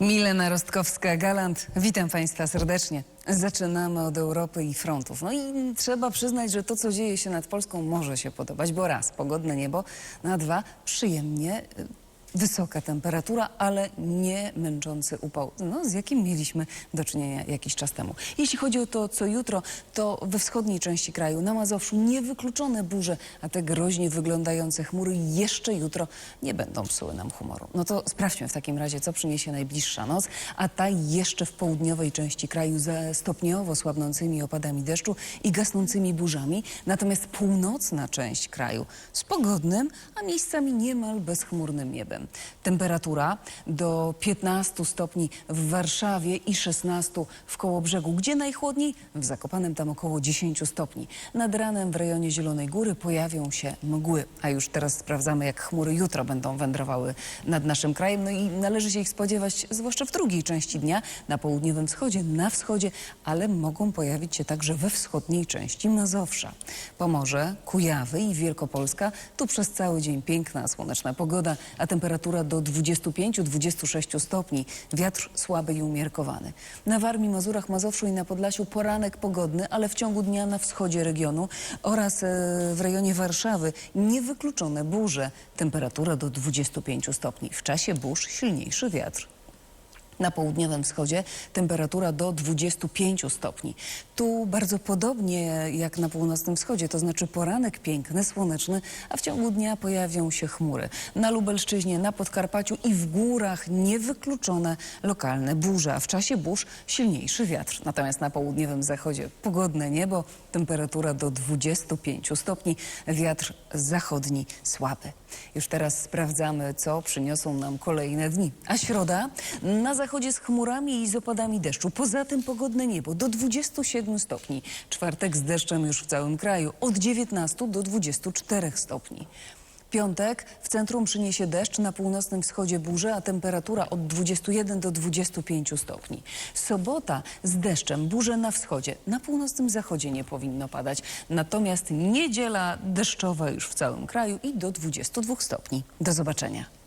Milena Rostkowska-Galant, witam Państwa serdecznie. Zaczynamy od Europy i frontów. No i trzeba przyznać, że to, co dzieje się nad Polską, może się podobać, bo raz, pogodne niebo, na dwa, przyjemnie y, wysoka temperatura, ale nie męczący upał, no, z jakim mieliśmy do czynienia jakiś czas temu. Jeśli chodzi o to, co jutro, to we wschodniej części kraju, na Mazowszu, niewykluczone burze, a te groźnie wyglądające chmury jeszcze jutro nie będą psuły nam humoru. No to sprawdźmy w takim razie, co przyniesie najbliższa noc, a ta jeszcze w południowej części kraju ze stopniowo słabnącymi opadami deszczu i gasnącymi burzami, natomiast północna część kraju z pogodnym, a miejscami niemal bezchmurnym niebem. Temperatura do 15 stopni w Warszawie i 16 w Kołobrzegu. Gdzie najchłodniej? W Zakopanem tam około 10 stopni. Nad ranem w rejonie Zielonej Góry pojawią się mgły, a już teraz sprawdzamy, jak chmury jutro będą wędrowały nad naszym krajem. No i należy się ich spodziewać, zwłaszcza w drugiej części dnia, na południowym wschodzie, na wschodzie, ale mogą pojawić się także we wschodniej części Mazowsza. Pomorze, Kujawy i Wielkopolska, tu przez cały dzień piękna, słoneczna pogoda, a temperatura do 25-26 stopni. Wiatr słaby i umiarkowany. Na Warmii, Mazurach, Mazowszu i na Podlasiu poranek pogodny, ale w ciągu dnia na wschodzie regionu oraz e, w rejonie Warszawy niewykluczone burze. Temperatura do 25 stopni. W czasie burz silniejszy wiatr. Na południowym wschodzie temperatura do 25 stopni. Tu bardzo podobnie jak na północnym wschodzie, to znaczy poranek piękny, słoneczny, a w ciągu dnia pojawią się chmury. Na Lubelszczyźnie, na Podkarpaciu i w górach niewykluczone lokalne burze, a w czasie burz silniejszy wiatr. Natomiast na południowym zachodzie pogodne niebo, temperatura do 25 stopni, wiatr zachodni słaby. Już teraz sprawdzamy, co przyniosą nam kolejne dni. A środa na zachodzie z chmurami i z opadami deszczu. Poza tym pogodne niebo do 27 stopni. Czwartek z deszczem już w całym kraju od 19 do 24 stopni. Piątek w centrum przyniesie deszcz, na północnym wschodzie burze, a temperatura od 21 do 25 stopni. Sobota z deszczem, burze na wschodzie, na północnym zachodzie nie powinno padać. Natomiast niedziela deszczowa już w całym kraju i do 22 stopni. Do zobaczenia.